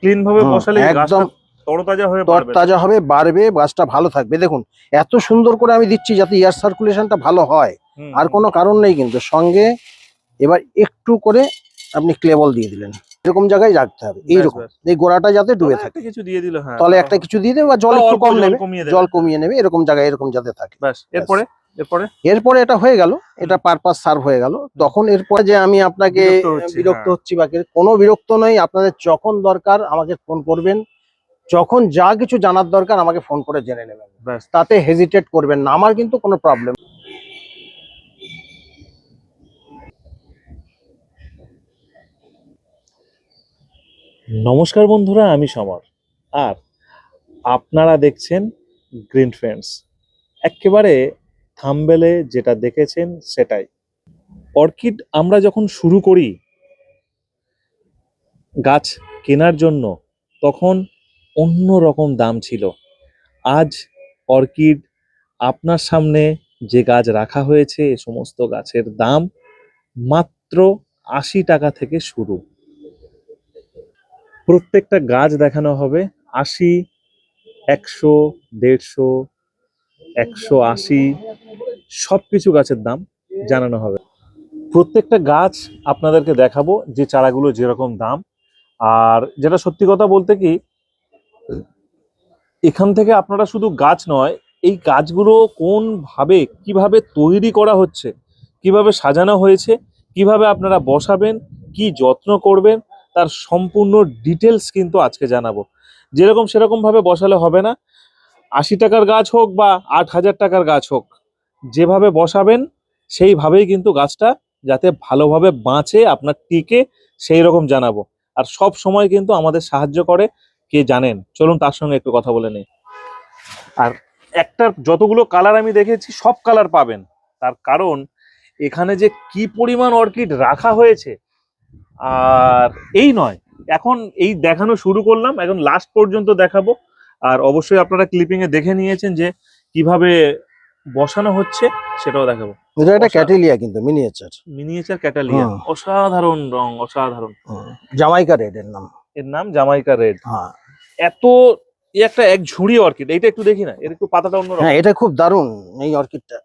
Clean ভাবে বসালে একদম তরতাজা হয়ে তরতাজা হবে বাড়বে গাছটা ভালো থাকবে। দেখুন এত সুন্দর করে আমি দিচ্ছি যাতে এয়ার সার্কুলেশনটা ভালো হয়। আর কোনো কারণ নেই কিন্তু। সঙ্গে এবার একটু করে আপনি ক্লেবল দিয়ে দিলেন। এরকম জায়গায় রাখতে হবে। এইরকম। এই গোড়াটা যাতে ডুবে থাকে। কিছু দিয়ে দিল হ্যাঁ তলে একটা কিছু দিয়ে দেবে বা জল একটু কম নেবে। জল কমিয়ে নেবে এরকম জায়গায় এরকম যাতে থাকে। ব্যাস এরপরে? এরপরে? এরপরে এটা হয়ে গেল এটা পারপাস সার্ভ হয়ে গেল। তখন এরপরে যে আমি আপনাকে বিরক্ত হচ্ছি, হ্যাঁ। বা কোনো বিরক্ত নয় আপনাদের যখন দরকার আমাকে ফোন করবেন যখন যা কিছু জানার দরকার আমাকে ফোন করে জেনে নেবেন। ব্যাস। তাতে হেজিটেট করবেন না আমার কিন্তু কোনো প্রবলেম নমস্কার বন্ধুরা আমি সমর। আর আপনারা দেখছেন গ্রিন ফ্রেন্ডস একেবারে থাম্বেলে যেটা দেখেছেন সেটাই। অর্কিড আমরা যখন শুরু করি গাছ কেনার জন্য, তখন অন্য রকম দাম ছিল। আজ অর্কিড আপনার সামনে যে গাছ রাখা হয়েছে, এ সমস্ত গাছের দাম মাত্র আশি টাকা থেকে শুরু। প্রত্যেকটা গাছ দেখানো হবে আশি, একশো, দেড়শো একশো আশি সব কিছু গাছের দাম জানানো হবে। প্রত্যেকটা গাছ আপনাদেরকে দেখাবো যে চারাগুলো যেরকম দাম। আর যেটা সত্যি কথা বলতে কি, এখান থেকে আপনারা শুধু গাছ নয়, এই গাছগুলো কোন ভাবে কীভাবে তৈরি করা হচ্ছে, কীভাবে সাজানো হয়েছে, কীভাবে আপনারা বসাবেন, কি যত্ন করবেন, তার সম্পূর্ণ ডিটেলস কিন্তু আজকে জানাব। যেরকম সেরকমভাবে বসালে হবে না আশি টাকার গাছ হোক বা আট হাজার টাকার গাছ হোক, যেভাবে বসাবেন, সেইভাবেই কিন্তু গাছটা যাতে ভালোভাবে বাঁচে, আপনার টিকে সেই রকম জানাব। আর সব সময় কিন্তু আমাদের সাহায্য করে, কে জানেন? চলুন তার সঙ্গে একটু কথা বলে নেই। আর একটার যতগুলো কালার আমি দেখেছি, সব কালার পাবেন। তার কারণ, এখানে যে কি পরিমাণ অর্কিড রাখা হয়েছে, আর এই নয়। এখন এই দেখানো শুরু করলাম, এখন লাস্ট পর্যন্ত দেখাবো। আর অবশ্যই আপনারা ক্লিপিং এ দেখে নিয়েছেন যে কীভাবে বসানো হচ্ছে সেটাও দেখাবো। এটা একটা ক্যাটেলিয়া কিন্তু মিনিয়েচার মিনিয়েচার ক্যাটালিয়া। অসাধারণ রং অসাধারণ। জামাইকা রেড এর নাম। এর নাম জামাইকা রেড হ্যাঁ। এত এ একটা এক ঝুড়ি অর্কিড এইটা একটু দেখি না এর একটু পাতাটা অন্য হ্যাঁ এটা খুব দারুণ এই অর্কিডটা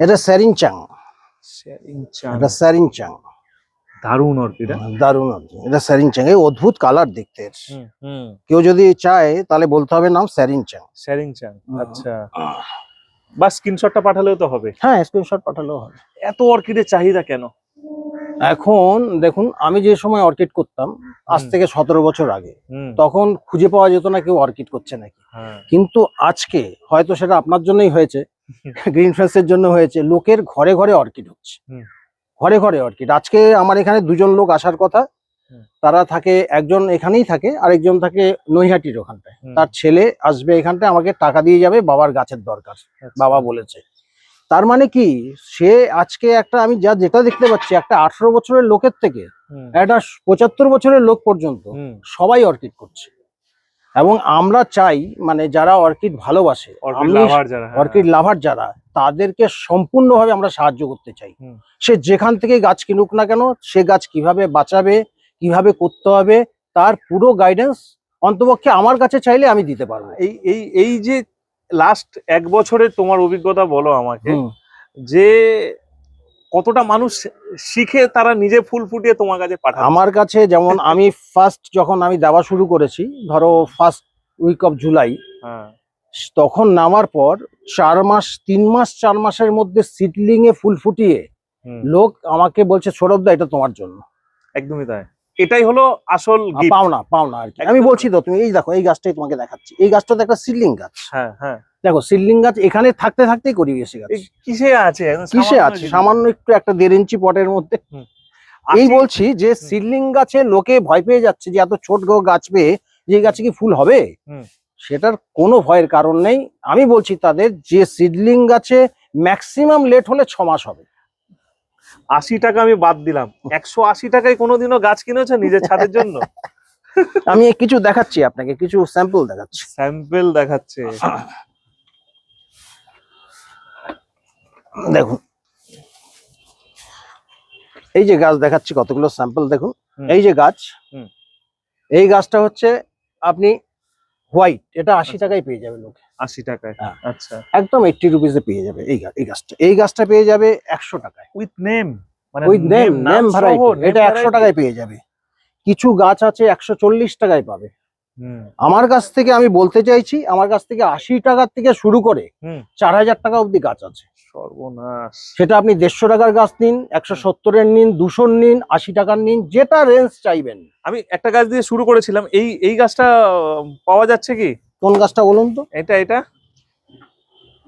এটা স্যারিনচাং। এটা স্যারিনচাং। দারুণ অর্কিড দারুণ অর্কিড এটা স্যারিনচাং এই অদ্ভুত কালার দেখতে কেউ যদি চায় তাহলে বলতে হবে নাম স্যারিনচাং শেয়ারিং চান হুম। আচ্ছা। বা স্ক্রিনশটটা পাঠালেও তো হবে। হ্যাঁ স্ক্রিনশট পাঠালেও হবে। এত অর্কিডের চাহিদা কেন? এখন দেখুন আমি যে সময় অর্কিড করতাম আজ থেকে সতেরো বছর আগে তখন খুঁজে পাওয়া যেত না কেউ অর্কিড করছে নাকি। হ্যাঁ। কিন্তু আজকে হয়তো সেটা আপনার জন্যই হয়েছে গ্রিন ফ্রেন্সের জন্য হয়েছে লোকের ঘরে ঘরে অর্কিড হচ্ছে। ঘরে ঘরে অর্কিড আজকে আমার এখানে দুজন লোক আসার কথা। তারা থাকে একজন এখানেই থাকে আরেকজন থাকে নৈহাটির ওখানটায়। তার ছেলে আসবে এখানটায় আমাকে টাকা দিয়ে যাবে বাবার গাছের দরকার আচ্ছা। বাবা বলেছে। তার মানে কি সে আজকে একটা আমি যা যেটা দেখতে পাচ্ছি একটা আঠারো বছরের লোকের থেকে একটা পঁচাত্তর বছরের লোক পর্যন্ত সবাই অর্কিড করছে। এবং আমরা চাই মানে যারা অর্কিড ভালোবাসে অর্কিড লাভার যারা হ্যাঁ। অর্কিড লাভার তাদেরকে সম্পূর্ণভাবে আমরা সাহায্য করতে চাই। সে যেখান থেকে গাছ কিনুক না কেন সে গাছ কীভাবে বাঁচাবে কীভাবে করতে হবে তার পুরো গাইডেন্স অন্তপক্ষে আমার কাছে চাইলে আমি দিতে পারব। এই এই এই যে লাস্ট এক বছরের তোমার অভিজ্ঞতা বলো আমাকে যে কতটা মানুষ শিখে তারা নিজে ফুল ফুটিয়ে তোমার কাছে পাঠায় আমার কাছে যেমন আমি ফার্স্ট যখন আমি দেওয়া শুরু করেছি ধরো ফার্স্ট উইক অফ জুলাই তখন নামার পর চার মাস তিন মাস চার মাসের মধ্যে সিডলিং এ ফুল ফুটিয়ে লোক আমাকে বলছে সৌরভদা এটা তোমার জন্য। একদমই তাই। এটাই হলো আসল পাওনা পাওনা আর কি। আমি বলছি তো তুমি এই দেখো এই গাছটাই তোমাকে দেখাচ্ছি। এই গাছটা তো একটা সিডলিং গাছ। হ্যাঁ হ্যাঁ। দেখো সিডলিং গাছ এখানে থাকতে থাকতেই করি গেছে গাছ। কিসে আছে? কিসে আছে? সামান্য একটু একটা দেড় ইঞ্চি পটের মধ্যে। এই বলছি যে সিডলিং গাছে লোকে ভয় পেয়ে যাচ্ছে যে এত ছোট গাছ পেয়ে যে গাছে কি ফুল হবে? সেটার কোনো ভয়ের কারণ নেই। আমি বলছি তাদের যে সিডলিং গাছে ম্যাক্সিমাম লেট হলে ছ মাস হবে। আশি টাকা আমি বাদ দিলাম। একশো আশি টাকায় কোনোদিনও গাছ কিনেছো নিজের ছাদের জন্য? আমি কিছু দেখাচ্ছি আপনাকে কিছু স্যাম্পল দেখাচ্ছি। স্যাম্পল দেখাচ্ছে। দেখুন। এই যে গাছ দেখাচ্ছি কতগুলো স্যাম্পল দেখুন। এই যে গাছ হুম। এই গাছটা হচ্ছে আপনি হোয়াইট এটা আশি টাকায় পেয়ে যাবে লোক। আশি টাকায়? হ্যাঁ। আচ্ছা। একদম এইটটি রুপিসে পেয়ে যাবে এই এই গাছটা। এই গাছটা পেয়ে যাবে একশো টাকায়। উইথ নেম ওই নেম নাম নেম ভ্যারাইটি এটা একশো টাকায় পেয়ে যাবে। কিছু গাছ আছে একশো চল্লিশ টাকায় পাবে। আমার কাছ থেকে আমি বলতে চাইছি আমার কাছ থেকে আশি টাকার থেকে শুরু করে চার হাজার টাকা অব্দি গাছ আছে। সর্বনাশ। সেটা আপনি দেড়শো টাকার গাছ নিন একশো সত্তরের নিন দুশোর নিন আশি টাকার নিন যেটা রেঞ্জ চাইবেন। আমি একটা গাছ দিয়ে শুরু করেছিলাম এই এই গাছটা পাওয়া যাচ্ছে কি? কোন গাছটা বলুন তো? এটা এটা?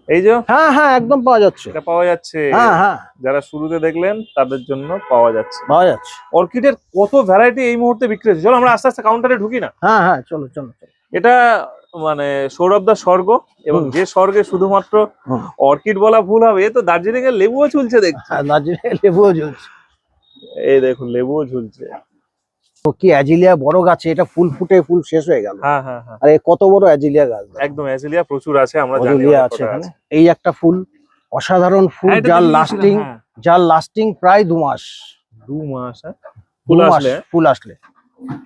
এই যে হ্যাঁ হ্যাঁ একদম পাওয়া যাচ্ছে। এটা পাওয়া যাচ্ছে। হ্যাঁ হ্যাঁ। যারা শুরুতে দেখলেন তাদের জন্য পাওয়া যাচ্ছে। পাওয়া যাচ্ছে। অর্কিডের কত ভ্যারাইটি এই মুহূর্তে বিক্রি হচ্ছে? চলো আমরা আস্তে আস্তে কাউন্টারে ঢুকি না? হ্যাঁ হ্যাঁ চলো চলো এটা মানে সৌরভ দা স্বর্গ এবং যে স্বর্গে শুধুমাত্র অর্কিড বলা ভুল হবে এ তো দার্জিলিং এর লেবুও ঝুলছে দেখছি। হ্যাঁ দার্জিলিং লেবুও ঝুলছে। এই দেখুন লেবুও ঝুলছে। কি অ্যাজিলিয়া বড় গাছে? এটা ফুল ফুটে ফুল শেষ হয়ে গেল। হ্যাঁ হ্যাঁ হ্যাঁ। আর কত বড় অ্যাজিলিয়া গাছ একদম অ্যাজিলিয়া প্রচুর আছে আমরা জানি আছে এখানে। এই একটা ফুল অসাধারণ ফুল যার লাস্টিং। যার লাস্টিং প্রায় দু মাস। দু মাস ফুল আসলে? ফুল আসলে।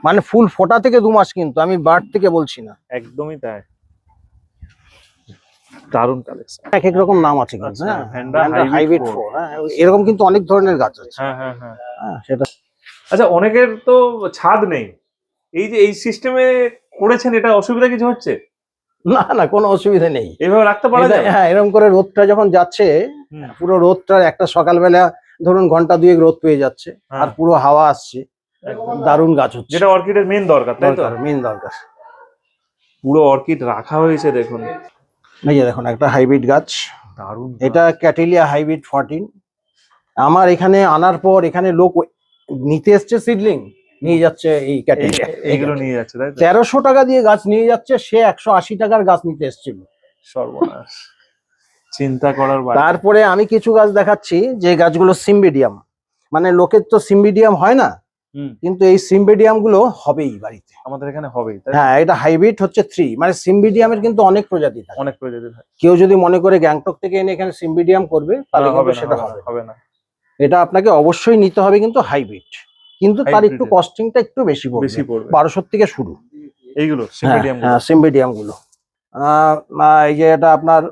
মানে ফুল ফোটা থেকে দু মাস কিন্তু আমি বার্ড থেকে বলছি না। একদমই তাই। দারুণ কালেকশন এক এক রকম নাম আছে কিন্তু আচ্ছা, হ্যাঁ। হাইব্রিড এরকম কিন্তু অনেক ধরনের গাছ আছে। হ্যাঁ হ্যাঁ হ্যাঁ। হ্যাঁ সেটা আচ্ছা অনেকের তো ছাদ নেই। এই যে এই সিস্টেমে করেছেন এটা অসুবিধা কিছু হচ্ছে? না না কোনো অসুবিধা নেই। এভাবে রাখতে পারা যাবে হ্যাঁ এরকম করে রোদটা যখন যাচ্ছে পুরো রোদটা একটা সকালবেলা ধরুন ঘণ্টা দুয়েক রোদ পেয়ে যাচ্ছে হ্যাঁ, আর পুরো হাওয়া আসছে। দারুণ গাছ হচ্ছে। যেটা অর্কিডের মেন দরকার তাই তো? মেন দরকার। পুরো অর্কিড রাখা হয়েছে দেখুন। এই যে দেখুন একটা হাইব্রিড গাছ। দারুণ এটা ক্যাটেলিয়া হাইব্রিড ফর্টিন আমার এখানে আনার পর এখানে লোক নিতে এসছে সিডলিং নিয়ে যাচ্ছে এই এইগুলো নিয়ে যাচ্ছে তাই তেরোশো টাকা দিয়ে গাছ নিয়ে যাচ্ছে সে একশো আশি টাকার গাছ নিতে এসেছিল। সর্বনাশ। চিন্তা করার তারপরে আমি কিছু গাছ দেখাচ্ছি যে গাছগুলো সিম্বিডিয়াম মানে লোকের তো সিম্বিডিয়াম হয় না কিন্তু এই সিম্বিডিয়ামগুলো হবেই বাড়িতে। আমাদের এখানে হবেই হ্যাঁ এটা হাইব্রিড হচ্ছে থ্রি মানে সিম্বিডিয়ামের কিন্তু অনেক প্রজাতি থাকে। অনেক প্রজাতির হয় কেউ যদি মনে করে গ্যাংটক থেকে এনে এখানে সিম্বিডিয়াম করবে তাহলে হবে সেটা হবে না। এটা আপনাকে অবশ্যই নিতে হবে কিন্তু হাইব্রিড কিন্তু তার একটু কস্টিংটা একটু বেশি পড়বে। বারোশোর থেকে শুরু। এইগুলো হ্যাঁ হ্যাঁ সিম্বিডিয়ামগুলো আহ, এই যে এটা আপনার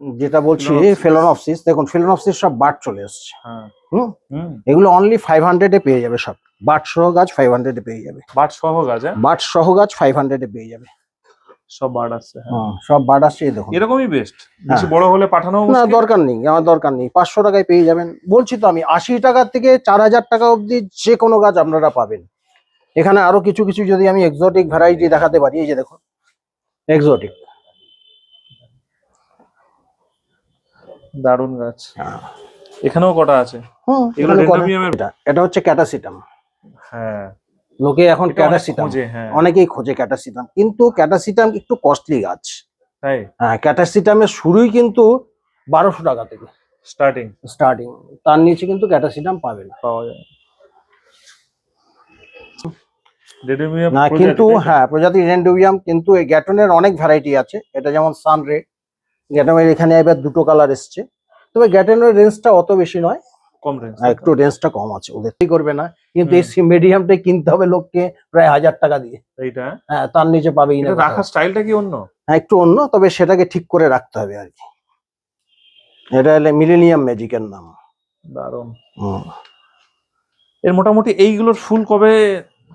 যেটা বলছি। ফেলোনপসিস দেখুন ফেলোনপসিস সব বাট চলে এসছে। হ্যাঁ। হুম। এগুলো অনলি ফাইভ হান্ড্রেডে পেয়ে যাবে সব। বাট সহ গাছ ফাইভ হান্ড্রেডে পেয়ে যাবে। বাট সহ গাছ হ্যাঁ? বাট সহ গাছ ফাইভ হান্ড্রেডে পেয়ে যাবে। সব বাট আসছে হ্যাঁ। সব বাট আসছে দেখুন। এরকমই বেস্ট বেশি হ্যাঁ। বড় হলে পাঠানো না দরকার নেই আমার দরকার নেই পাঁচশো টাকায় পেয়ে যাবেন। বলছি তো আমি আশি টাকার থেকে চার হাজার টাকা অবধি যে কোনো গাছ আপনারা পাবেন। এখানে আরও কিছু কিছু যদি আমি এক্সোটিক ভ্যারাইটি দেখাতে পারি এই যে দেখুন এক্সোটিক দারুণ গাছ। এখানেও কটা আছে? এটা হচ্ছে ক্যাটাসিটাম হ্যাঁ। লোকে এখন ক্যাটাসিটাম। হ্যাঁ। অনেকেই খোঁজে ক্যাটাসিটাম। কিন্তু ক্যাটাসিটাম একটু কস্টলি গাছ। হ্যাঁ ক্যাটাসিটামের শুরুই কিন্তু বারোশো টাকা থেকে। স্টার্টিং স্টার্টিং তার নিচে কিন্তু ক্যাটাসিটাম পাবে না। পাওয়া যায়। না কিন্তু হ্যাঁ প্রজাতি রেন্ডোবিয়াম কিন্তু এই গ্যাটনের অনেক ভ্যারাইটি আছে। এটা যেমন সানরে গ্যাটনের এখানে এবার দুটো কালার এসছে। তবে গ্যাটনের রেঞ্জটা অত বেশি নয়। কম রেঞ্জ আর একটু রেঞ্জটা কম আছে ওদের করবে না। কিন্তু এই হুম। সিমেডিয়ামটাই কিনতে হবে লোককে প্রায় হাজার টাকা দিয়ে। এইটা? হ্যাঁ তার নিচে পাবেই না রাখার স্টাইলটা কি অন্য? হ্যাঁ একটু অন্য তবে সেটাকে ঠিক করে রাখতে হবে আর কি। এটা হলে মিলেনিয়াম ম্যাজিকের নাম। দারুণ। হুম। এর মোটামুটি এইগুলোর ফুল কবে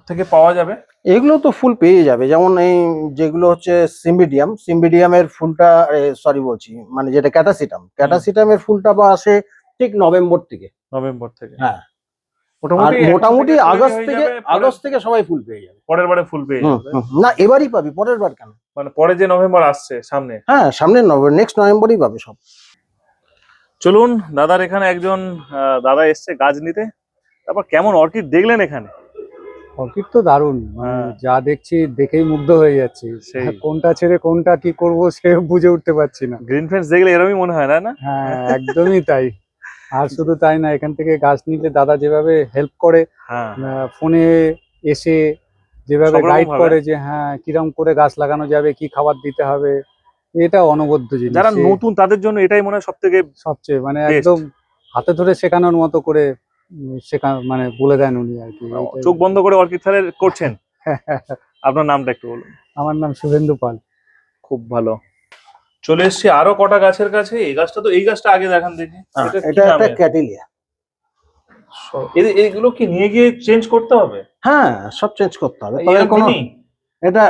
থেকে পাওয়া যাবে? এগুলো তো ফুল পেয়ে যাবে যেমন এই যেগুলো হচ্ছে সিম্বিডিয়াম সিম্বিডিয়ামের ফুলটা সরি বলছি মানে যেটা ক্যাটাসিটাম ক্যাটাসিটামের ফুলটা বা আসে ঠিক নভেম্বর থেকে। নভেম্বর থেকে। হ্যাঁ। মোটামুটি আগস্ট থেকে আগস্ট থেকে সবাই ফুল পেয়ে যাবে। পরের বারে ফুল পেয়ে যাবে। না এবারই পাবি পরের বার কেন? মানে পরে যে নভেম্বর আসছে সামনে। হ্যাঁ সামনে নভেম্বর নেক্সট নভেম্বরই পাবে সব। চলুন দাদার এখানে একজন আহ, দাদা এসছে গাছ নিতে। তারপর কেমন অর্কিড দেখলেন এখানে? অর্কিড তো দারুণ মানে হ্যাঁ। যা দেখছি দেখেই মুগ্ধ হয়ে যাচ্ছি। সেই। কোনটা ছেড়ে কোনটা কি করব সে বুঝে উঠতে পারছি না। গ্রিন ফেন্স দেখলে এরকমই মনে হয় না না? হ্যাঁ একদমই তাই। আর শুধু তাই না এখান থেকে গাছ নিলে দাদা যেভাবে হেল্প করে হ্যাঁ। ফোনে এসে যেভাবে গাইড করে যে হ্যাঁ কিরম করে গাছ লাগানো যাবে কি খাবার দিতে হবে এটা অনবদ্য জিনিস। যারা নতুন তাদের জন্য এটাই মনে হয় সব থেকে সবচেয়ে মানে একদম হাতে ধরে শেখানোর মতো করে শেখা মানে বলে দেন উনি আর কি। চোখ বন্ধ করে অর্কিড করছেন? আপনার নামটা একটু বলুন। আমার নাম শুভেন্দু পাল। খুব ভালো। চলে এসেছি আরও কটা গাছের কাছে। এই গাছটা তো এই গাছটা আগে দেখান দেখি। হ্যাঁ, এটা একটা? ক্যাটেলিয়া। এইগুলো কি নিয়ে গিয়ে চেঞ্জ করতে হবে? হ্যাঁ সব চেঞ্জ করতে হবে। তবে কোনো এটা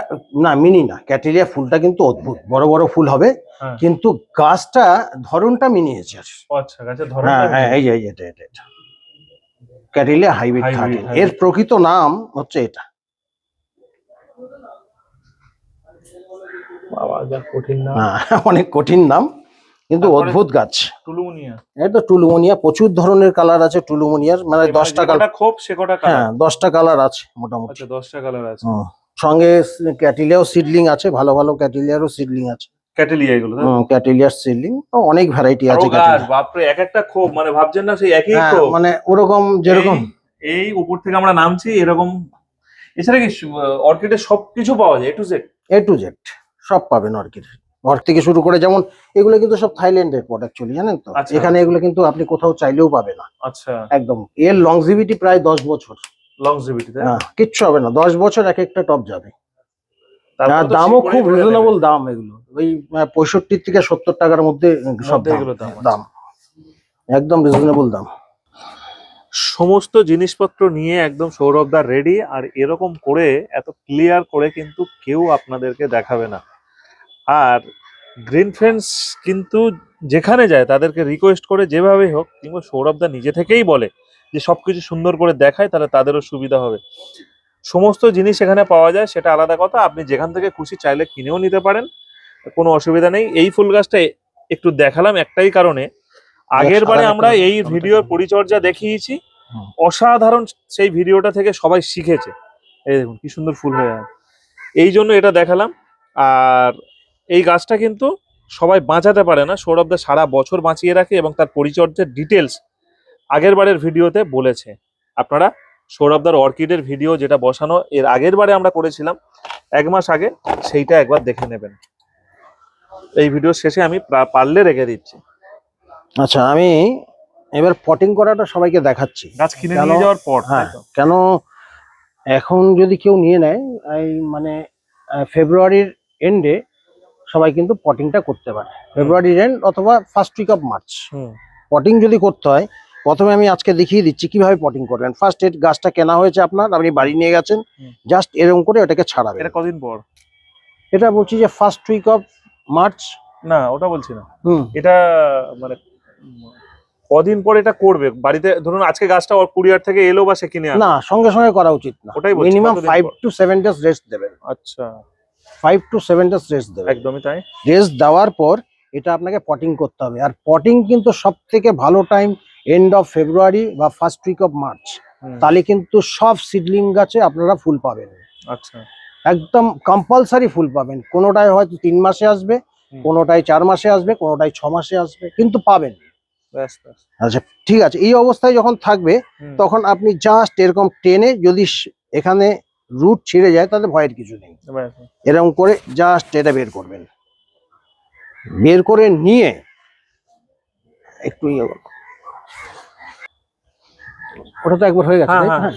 না মিনি না। ক্যাটেলিয়া ফুলটা কিন্তু অদ্ভুত। বড় বড় ফুল হবে। হ্যাঁ। কিন্তু গাছটা ধরনটা মিনিয়েচার আচ্ছা গাছের হ্যাঁ হ্যাঁ এই যে এটা এটা। Cattleya hybrid thirteen. এর প্রকৃত নাম হচ্ছে এটা বাবা যা কঠিন না হ্যাঁ, অনেক কঠিন নাম কিন্তু অদ্ভুত গাছ। টুলুমুনিয়া। এটা টুলুমোনিয়া প্রচুর ধরনের কালার আছে টুলুমোনিয়ার মানে দশটা কালার। সে কটা হ্যাঁ দশটা কালার আছে মোটামুটি। আচ্ছা দশটা কালার আছে। সঙ্গে ক্যাটিলিয়াও সিডলিং আছে ভালো ভালো ক্যাটিলিয়ারও সিডলিং আছে। ক্যাটেলিয়া এগুলো অনেক ভ্যারাইটি আছে বাপরে এক একটা খোপ মানে ভাবছেন না সেই একই হ্যাঁ, খোপ? মানে ওরকম যেরকম। এই- উপর থেকে আমরা নামছি এরকম। এছাড়া কি অর্কিডের সবকিছু পাওয়া যায় A to Z A to Z সব পাবেন অর্কিড অর্ক থেকে শুরু করে যেমন এগুলো কিন্তু সব থাইল্যান্ডের প্রোডাক্ট চলি জানেন তো? আচ্ছা। এখানে এগুলো কিন্তু আপনি কোথাও চাইলেও পাবে না। আচ্ছা। একদম। এর লংজিভিটি প্রায় দশ বছর। লংজিভিটি হ্যাঁ, কিচ্ছু হবে না। দশ বছর এক একটা টপ যাবে। আর দামও খুব রিজনেবল দাম এগুলো। ওই পঁয়ষট্টি থেকে সত্তর টাকার মধ্যে সব দাম। একদম রিজনেবল দাম। সমস্ত জিনিসপত্র নিয়ে একদম সৌরভদা রেডি আর এরকম করে এত ক্লিয়ার করে কিন্তু কেউ আপনাদেরকে দেখাবে না। আর গ্রিন ফ্রেন্ডস কিন্তু যেখানে যায় তাদেরকে রিকোয়েস্ট করে যেভাবেই হোক কিংবা সৌরভদা নিজে থেকেই বলে যে সব কিছু সুন্দর করে দেখায় তাহলে তাদেরও সুবিধা হবে। সমস্ত জিনিস এখানে পাওয়া যায় সেটা আলাদা কথা। আপনি যেখান থেকে খুশি চাইলে কিনেও নিতে পারেন কোনো অসুবিধা নেই। এই ফুল গাছটা একটু দেখালাম একটাই কারণে। আগের বারে আমরা এই ভিডিওর পরিচর্যা দেখিয়েছি। অসাধারণ সেই ভিডিওটা থেকে সবাই শিখেছে। এই দেখুন কি সুন্দর ফুল হয়ে আছে। এই জন্য এটা দেখালাম। আর এই গাছটা কিন্তু সবাই বাঁচাতে পারে না। সৌরভদা সারা বছর বাঁচিয়ে রাখে এবং তার পরিচর্যার ডিটেলস আগের বারের ভিডিওতে বলেছে। আপনারা সৌরভদার অর্কিডের ভিডিও যেটা বসানো এর আগের বারে আমরা করেছিলাম এক মাস আগে সেইটা একবার দেখে নেবেন। এই ভিডিও শেষে আমি পারলে রেখে দিচ্ছি। আচ্ছা আমি এবার পটিং করাটা সবাইকে দেখাচ্ছি। গাছ কিনে নিয়ে যাওয়ার পর হ্যাঁ কেন এখন যদি কেউ নিয়ে নেয় এই মানে ফেব্রুয়ারির এন্ডে সবাই কিন্তু পটিংটা করতে পারে। ফেব্রুয়ারি এন্ড অথবা first week of March potting যদি করতে হয় প্রথমে আমি আজকে দেখিয়ে দিচ্ছি কীভাবে পটিং করবেন ফার্স্ট এড গাছটা কেনা হয়েছে আপনার আপনি বাড়ি নিয়ে গেছেন জাস্ট এরকম করে ওটাকে ছাড়াবেন। এটা কদিন পর? এটা বলছি যে ফার্স্ট উইক অফ মার্চ না ওটা বলছি না। হুম। এটা মানে কদিন পর এটা করবে? বাড়িতে ধরুন আজকে গাছটা কুরিয়ার থেকে এলো বা সে কিনে। না সঙ্গে সঙ্গে করা উচিত না। ওটাই minimum five to seven days rest দেবেন। আচ্ছা। Five to seven days rest দেবেন একদমই তাই। রেস্ট দেওয়ার পর এটা আপনাকে পটিং করতে হবে। আর পটিং কিন্তু সব থেকে ভালো টাইম এন্ড অফ ফেব্রুয়ারি বা ফার্স্ট উইক অফ মার্চ তাহলে কিন্তু সব সিডলিং গাছে আপনারা ফুল পাবেন। আচ্ছা। একদম কম্পালসারি ফুল পাবেন। কোনোটায় হয়তো তিন মাসে আসবে কোনোটায় চার মাসে আসবে কোনোটায় ছ মাসে আসবে কিন্তু পাবেন। আচ্ছা ঠিক আছে। এই অবস্থায় যখন থাকবে তখন আপনি জাস্ট এরকম টেনে যদি এখানে রুট ছিঁড়ে যায় তাহলে ভয়ের কিছু নেই। এরকম করে জাস্ট এটা বের করবেন। বের করে নিয়ে একটু ইয়ে। ওটা তো একবার হয়ে গেছে হ্যাঁ? হ্যাঁ।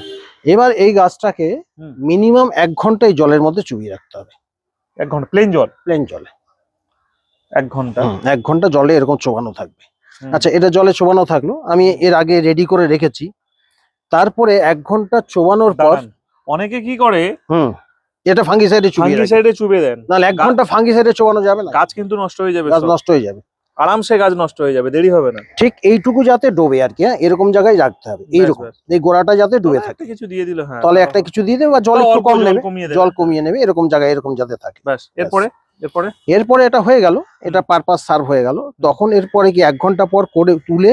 এবার এই গাছটাকে মিনিমাম এক ঘন্টায় জলের মধ্যে চুবিয়ে রাখতে হবে। এক ঘণ্টা প্লেন জল? প্লেন জলে। এক ঘণ্টা? এক ঘণ্টা জলে এরকম চোবানো থাকবে। আচ্ছা এটা জলে চোবানো থাকল। আমি এর আগে রেডি করে রেখেছি। তারপরে এক ঘণ্টা চোবানোর পর। অনেকে কি করে? হুম এটা ফাঙ্গিসাইডে চুবিয়ে রাখি। সাইডে চুবে দেন। নাহলে এক ঘণ্টা ফাঙ্গিসাইডে চোবানো যাবে না। গাছ কিন্তু নষ্ট হয়ে যাবে গাছ নষ্ট হয়ে যাবে। আরামসে গাছ নষ্ট হয়ে যাবে দেরি হবে না। ঠিক এইটুকু যাতে ডোবে আর কি হ্যাঁ? এরকম জায়গায় রাখতে হবে এইরকম। এই গোড়াটা যাতে ডুবে থাকে। কিছু দিয়ে দিল হ্যাঁ। তলে একটা কিছু দিয়ে দেবে বা জল একটু কম নেবে। জল কমিয়ে নেবে এরকম জায়গায় এরকম যাতে থাকে। ব্যাস এরপরে? এরপরে? এরপরে এটা হয়ে গেল এটা পারপাস সার্ভ হয়ে গেল। তখন এরপরে কি এক ঘণ্টা পর করে তুলে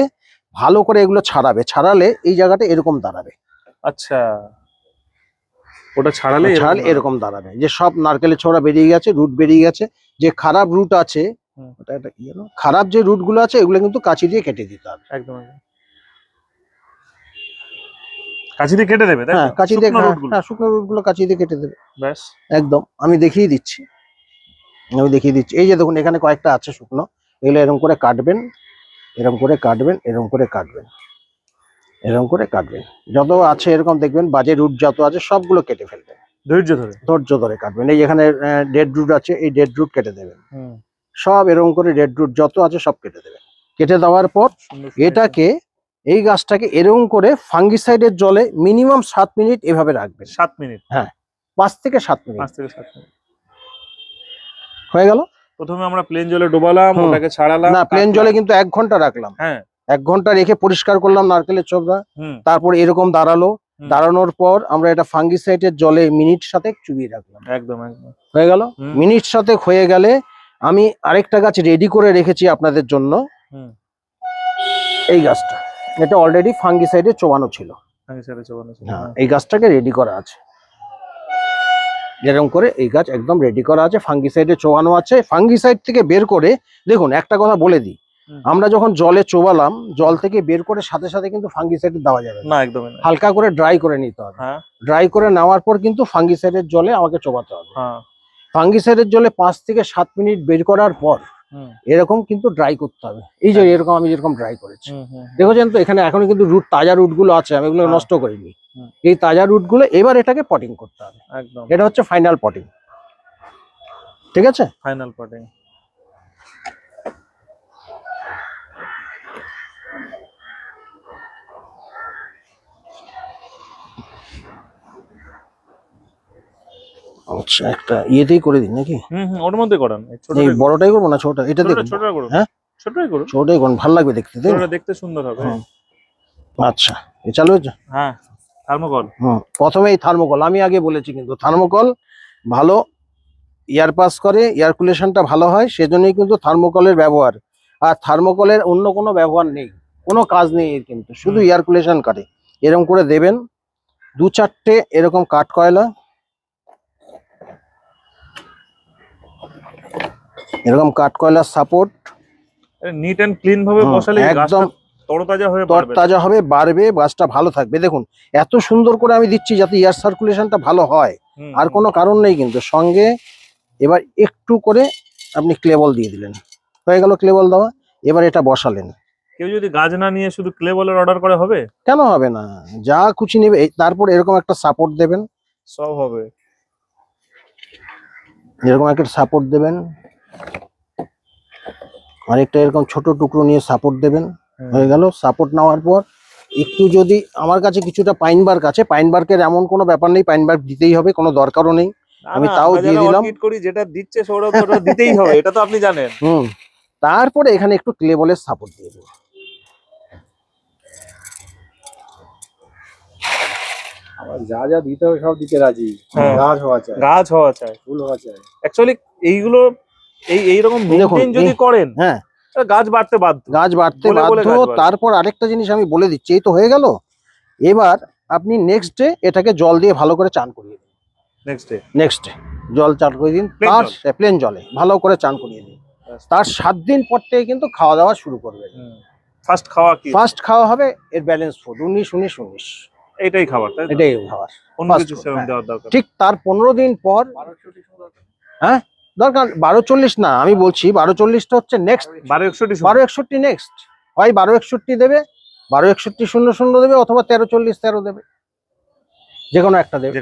ভালো করে এগুলো ছাড়াবে। ছাড়ালে এই জায়গাটা এরকম দাঁড়াবে। আচ্ছা। ওটা ছাড়ালে ছাড়ালে এরকম দাঁড়াবে। যে সব নারকেলের ছোড়া বেরিয়ে গেছে রুট বেরিয়ে গেছে যে খারাপ রুট আছে ওটা একটা কি? খারাপ যে রুটগুলো আছে এগুলো কিন্তু কাঁচি দিয়ে কেটে দিতে হবে। একদম। কাঁচি দিয়ে কেটে দেবে হ্যাঁ কাঁচি দিয়ে শুকনো হ্যাঁ, রুটগুলো। হ্যাঁ শুকনো রুট কাঁচি দিয়ে কেটে দেবে। ব্যাস। একদম আমি দেখিয়ে দিচ্ছি। আমি দেখিয়ে দিচ্ছি। এই যে দেখুন এখানে কয়েকটা আছে শুকনো। এগুলো এরকম করে কাটবেন এরকম করে কাটবেন এরকম করে কাটবেন। এরকম করে কাটবেন। যত আছে এরকম দেখবেন বাজে রুট যত আছে সবগুলো কেটে ফেলবেন। ধৈর্য ধরে। ধৈর্য ধরে কাটবেন। এই যেখানে ডেড রুট আছে এই ডেড রুট কেটে দেবেন। সব এরকম করে ডেড রুট যত আছে সব কেটে দেবেন। কেটে দেওয়ার পর। এটাকে এই গাছটাকে এরকম করে ফাঙ্গিসাইডের জলে মিনিমাম সাত মিনিট এভাবে রাখবেন। সাত মিনিট। হ্যাঁ পাঁচ থেকে সাত মিনিট। পাঁচ থেকে সাত মিনিট। হয়ে গেল? প্রথমে আমরা প্লেন জলে ডোবালাম। ওটাকে ছাড়ালাম না প্লেন জলে কিন্তু এক ঘণ্টা রাখলাম। হ্যাঁ। এক ঘণ্টা রেখে পরিষ্কার করলাম নারকেলের চোবড়া তারপর এরকম দাঁড়াল। দাঁড়ানোর পর আমরা এটা ফাঙ্গিসাইডের জলে মিনিট সাথে চুবিয়ে রাখলাম। একদম একদম। হয়ে গেল? মিনিট সাথে হয়ে গেলে আমি আরেকটা গাছ রেডি করে রেখেছি আপনাদের জন্য। এই গাছটা। এটা অলরেডি ফাঙ্গিসাইডে চোবানো ছিল। চোবানো ছিল। হ্যাঁ এই গাছটাকে রেডি করা আছে। যেরকম করে এই গাছ একদম রেডি করা আছে ফাঙ্গি ফাঙ্গিসাইডে চোবানো আছে। ফাঙ্গিসাইড থেকে বের করে দেখুন একটা কথা বলে দিই। আমরা যখন জলে চোবালাম জল থেকে বের করে সাথে সাথে কিন্তু ফাঙ্গিসাইড দেওয়া যাবে না। একদমই হালকা করে ড্রাই করে নিতে হবে। হ্যাঁ। ড্রাই করে নেওয়ার পর কিন্তু ফাঙ্গিসাইডের জলে আমাকে চোবাতে হবে। হ্যাঁ। ফাঙ্গিসাইডের জলে পাঁচ থেকে সাত মিনিট বের করার পর এরকম কিন্তু ড্রাই করতে হবে। এই যে এরকম আমি যেরকম ড্রাই করেছি। হুম দেখেছেন তো এখানে এখনও কিন্তু রুট তাজা রুটগুলো আছে আমি এগুলো হ্যাঁ। নষ্ট করিনি। এই তাজা রুটগুলো এবার এটাকে পটিং করতে হবে। একদম। এটা হচ্ছে ফাইনাল পটিং ঠিক আছে? ফাইনাল পার্টিং আচ্ছা একটা ইয়েতেই করে দিন নাকি? হুম হুম ওর মধ্যে করান। এই। বড়টাই করব না ছোট এটা ছোটটা দেখুন। ছোটটা করুন। হ্যাঁ? ছোটটাই করুন। ছোটটাই করুন ভালো লাগবে দেখতে তাই? ছোটটা দেখতে সুন্দর হবে। আচ্ছা এ চালু হয়েছে? হ্যাঁ থার্মোকল। হুম প্রথমে এই থার্মোকল। আমি আগে বলেছি কিন্তু থার্মোকল ভালো এয়ার পাস করে এয়ার কুলেশনটা ভালো হয় সেজন্যই কিন্তু থার্মোকলের ব্যবহার। আর থার্মোকলের অন্য কোনো ব্যবহার নেই কোনো কাজ নেই এর কিন্তু শুধু হুম। এয়ার কুলেশন কাটে। এরকম করে দেবেন দু চারটে এরকম কাঠ কয়লা এরকম কাঠ কয়লার সাপোর্ট নিট এন্ড ক্লিন ভাবে বসালে একদম তরতাজা হয়ে তরতাজা হবে বাড়বে গাছটা ভালো থাকবে। দেখুন এত সুন্দর করে আমি দিচ্ছি যাতে এয়ার সার্কুলেশনটা ভালো হয়। আর কোনো কারণ নেই কিন্তু। সঙ্গে এবার একটু করে আপনি ক্লেবল দিয়ে দিলেন। হয়ে গেল ক্লেবল দেওয়া এবার এটা বসালেন। কেউ যদি গাছ না নিয়ে শুধু ক্লেবলের অর্ডার করে হবে? কেন হবে না? যা খুশি নেবে। তারপর এরকম একটা সাপোর্ট দেবেন। সব হবে। এরকম একটা সাপোর্ট দেবেন। আরেকটা এরকম ছোট টুকরো নিয়ে সাপোর্ট দেবেন। হুম। হয়ে গেল। সাপোর্ট নেওয়ার পর একটু যদি আমার কাছে কিছুটা পাইন বার্ক আছে পাইন বার্কের এমন কোনো ব্যাপার নেই পাইন বার্ক দিতেই হবে কোনো দরকারও নেই। আমি তাও দিয়ে দিলাম। করি যেটা দিচ্ছে সৌরভ ওটা দিতেই হবে এটা তো আপনি জানেন। হুম। তারপরে এখানে একটু ক্লেবলের সাপোর্ট দিয়ে দেবো। যা যা দিতে হবে সব দিতে রাজি। হ্যাঁ। গাছ হওয়া চাই। গাছ হওয়া চাই। ফুল হওয়া চাই। অ্যাকচুয়ালি এইগুলো এই এইরকম মেনটেন যদি করেন হ্যাঁ। গাছ বাড়তে বাধ্য। গাছ বাড়তে বাধ্য তারপর আরেকটা জিনিস আমি বলে দিচ্ছি এই তো হয়ে গেল। এবার আপনি নেক্সট ডে এটাকে জল দিয়ে ভালো করে চান করিয়ে দিন। নেক্সট ডে নেক্সট ডে জল চান করিয়ে দিন তার প্লেন জলে ভালো করে চান করিয়ে দিন। তার সাত দিন পর থেকে কিন্তু খাওয়া দাওয়া শুরু করবে ফার্স্ট খাওয়া কি? ফার্স্ট খাওয়া হবে এর ব্যালেন্স ফুড উনিশ উনিশ উনিশ। এটাই খাবার এটাই সেরকম হ্যাঁ। ঠিক তার পনেরো দিন পর হ্যাঁ? দরকার বারো চল্লিশ না আমি বলছি বারো চল্লিশটা হচ্ছে নেক্সট বারো একষট্টি বারো একষট্টি নেক্সট হয় বারো একষট্টি দেবে বারো একষট্টি শূন্য শূন্য দেবে অথবা তেরো চল্লিশ তেরো দেবে। যে কোনো একটা দেবে।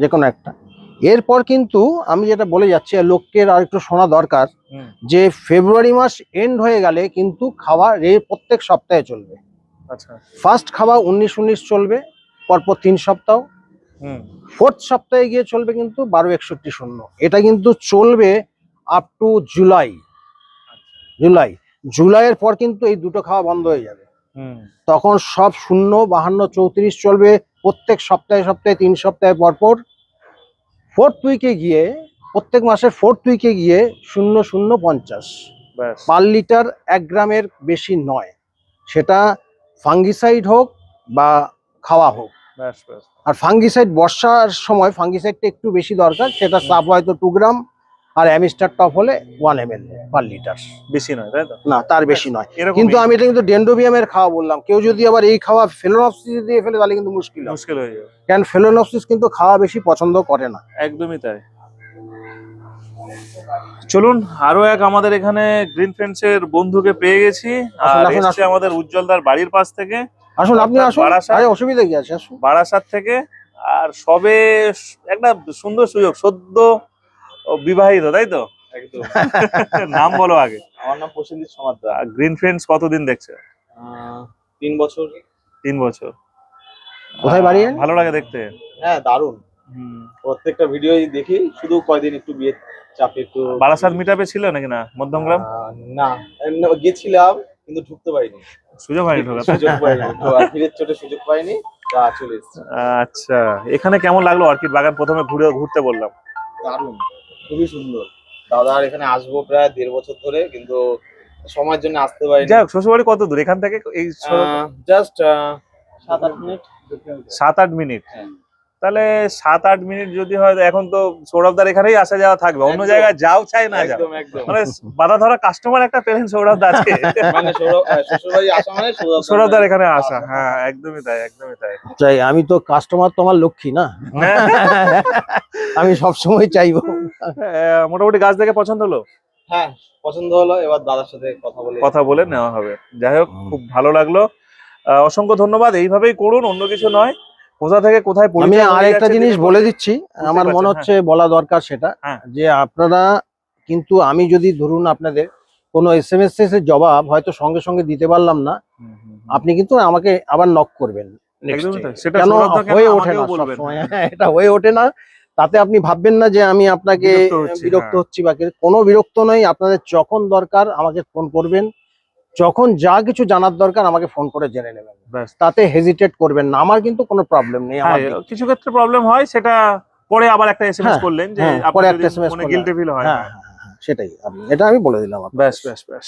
যে কোনো একটা। এরপর কিন্তু আমি যেটা বলে যাচ্ছি লোকের আর একটু শোনা দরকার যে ফেব্রুয়ারি মাস এন্ড হয়ে গেলে কিন্তু খাওয়া রে প্রত্যেক সপ্তাহে চলবে। আচ্ছা। ফার্স্ট খাওয়া উনিশ উনিশ চলবে পরপর তিন সপ্তাহ ফোর্থ সপ্তাহে গিয়ে চলবে কিন্তু বারো একষট্টি শূন্য। এটা কিন্তু চলবে আপ টু জুলাই জুলাই জুলাইয়ের পর কিন্তু এই দুটো খাওয়া বন্ধ হয়ে যাবে। হুম। তখন সব শূন্য বাহান্ন চৌত্রিশ চলবে প্রত্যেক সপ্তাহে সপ্তাহে তিন সপ্তাহে পর পর। ফোর্থ উইকে গিয়ে প্রত্যেক মাসের ফোর্থ উইকে গিয়ে শূন্য শূন্য পঞ্চাশ। পার লিটার এক গ্রামের বেশি নয়। সেটা ফাঙ্গিসাইড হোক বা খাওয়া হোক। আর ফাঙ্গিসাইড বর্ষার সময় ফাঙ্গিসাইডটা একটু বেশি দরকার সেটা সাপ হয়তো টু গ্রাম আর অ্যামিস্টার টপ হলে one M L per litre বেশি নয় তাই তো? না তার বেশি নয়। কিন্তু আমি এটা কিন্তু ডেন্ডোবিয়ামের খাওয়া বললাম। কেউ যদি আবার এই খাওয়া ফেলোনপসিস দিয়ে ফেলে তাহলে কিন্তু মুশকিল মুশকিল হয়ে যাবে। কারণ ফেলোনপসিস কিন্তু খাওয়া বেশি পছন্দ করে না। একদমই তাই। চলুন আরও এক আমাদের এখানে গ্রিন ফ্রেন্ডস এর বন্ধুকে পেয়ে গেছি। আর আমাদের উজ্জ্বলদার বাড়ির পাশ থেকে। আসুন আপনি আসুন? আরে অসুবিধা কি আছে? আসুন। বারাসাত থেকে আর সবে একটা সুন্দর সুযোগ সদ্য বিবাহিত তাই তো? একদম। নাম বলো আগে। আমার নাম প্রসেনজিৎ সমাদ্দার গ্রিন ফ্রেন্ডস কতদিন দেখছে? আহ, তিন বছর। তিন বছর। কোথায় বাড়ি? ভালো লাগে দেখতে? হ্যাঁ দারুণ। প্রত্যেকটা ভিডিওই দেখি শুধু কয়দিন একটু বিয়ের চাপে একটু বারাসাত মিটাপে ছিল নাকি না মধ্যমগ্রাম? না গেছিলাম কিন্তু ঢুকতে পারিনি। সুযোগ হয়নি ঢোকার। সুযোগ পাইনি। তো আর ভিড়ের চোটে সুযোগ পাইনি তা চলে এসেছি। আচ্ছা এখানে কেমন লাগল অর্কিড বাগান? প্রথমে ঘুরে ঘুরতে বললাম। দারুণ খুবই সুন্দর। দাদার এখানে আসব প্রায় দেড় বছর ধরে কিন্তু সময়ের জন্য আসতে পারিনি। যাক শ্বশুরবাড়ি কত দূর? এখান থেকে এই জাস্ট সাত আট মিনিট। সাত আট মিনিট। হ্যাঁ। তাহলে সাত আট মিনিট যদি হয় এখন তো সৌরভদার এখানেই আসা যাওয়া থাকবে। অন্য জায়গায় যাও চাই না যাও। একদম একদম। মানে বাধা ধরা কাস্টমার একটা পেলেন সৌরভদা আছে মানে মানে সৌরভ সৌরভদার এখানে আসা। হ্যাঁ একদমই তাই একদমই তাই। চাই আমি তো কাস্টমার তো আমার লক্ষ্মী না? আমি সব সময় চাইব। আহ, মোটামুটি গাছ দেখে পছন্দ হলো? হ্যাঁ পছন্দ হলো এবার দাদার সাথে কথা বলে কথা বলে নেওয়া হবে। যাই হোক খুব ভালো লাগল। অসংখ্য ধন্যবাদ এইভাবেই করুন অন্য কিছু নয়। কোথা থেকে কোথায় আমি হয়ে আরেকটা জিনিস বলে দিচ্ছি আমার মনে হচ্ছে বলা দরকার সেটা হ্যাঁ। যে আপনারা কিন্তু আমি যদি ধরুন আপনাদের কোনো এস এম এস এর জবাব হয়তো সঙ্গে সঙ্গে দিতে পারলাম না। আপনি কিন্তু আমাকে আবার নক করবেন কেন হয়ে ওঠে না হ্যাঁ, এটা হয়ে ওঠে না তাতে আপনি ভাববেন না যে আমি আপনাকে বিরক্ত হচ্ছি, হ্যাঁ। বা। কোনো বিরক্ত নয় আপনাদের যখন দরকার আমাকে ফোন করবেন যখন যা কিছু জানার দরকার আমাকে ফোন করে জেনে নেবেন। ব্যাস। তাতে হেজিটেট করবেন না। আমার কিন্তু কোনো প্রবলেম নেই হ্যাঁ আমার কিছু ক্ষেত্রে প্রবলেম হয় সেটা পরে আবার একটা এসএমএস হ্যাঁ, করলেন যে আপনি আপনার পরে একটা এসএমএস করলেন। গিলটি ফিল হয়। হ্যাঁ হ্যাঁ, হ্যাঁ, সেটাই। আপনি- এটা আমি বলে দিলাম আপনাকে। ব্যাস ব্যাস ব্যাস।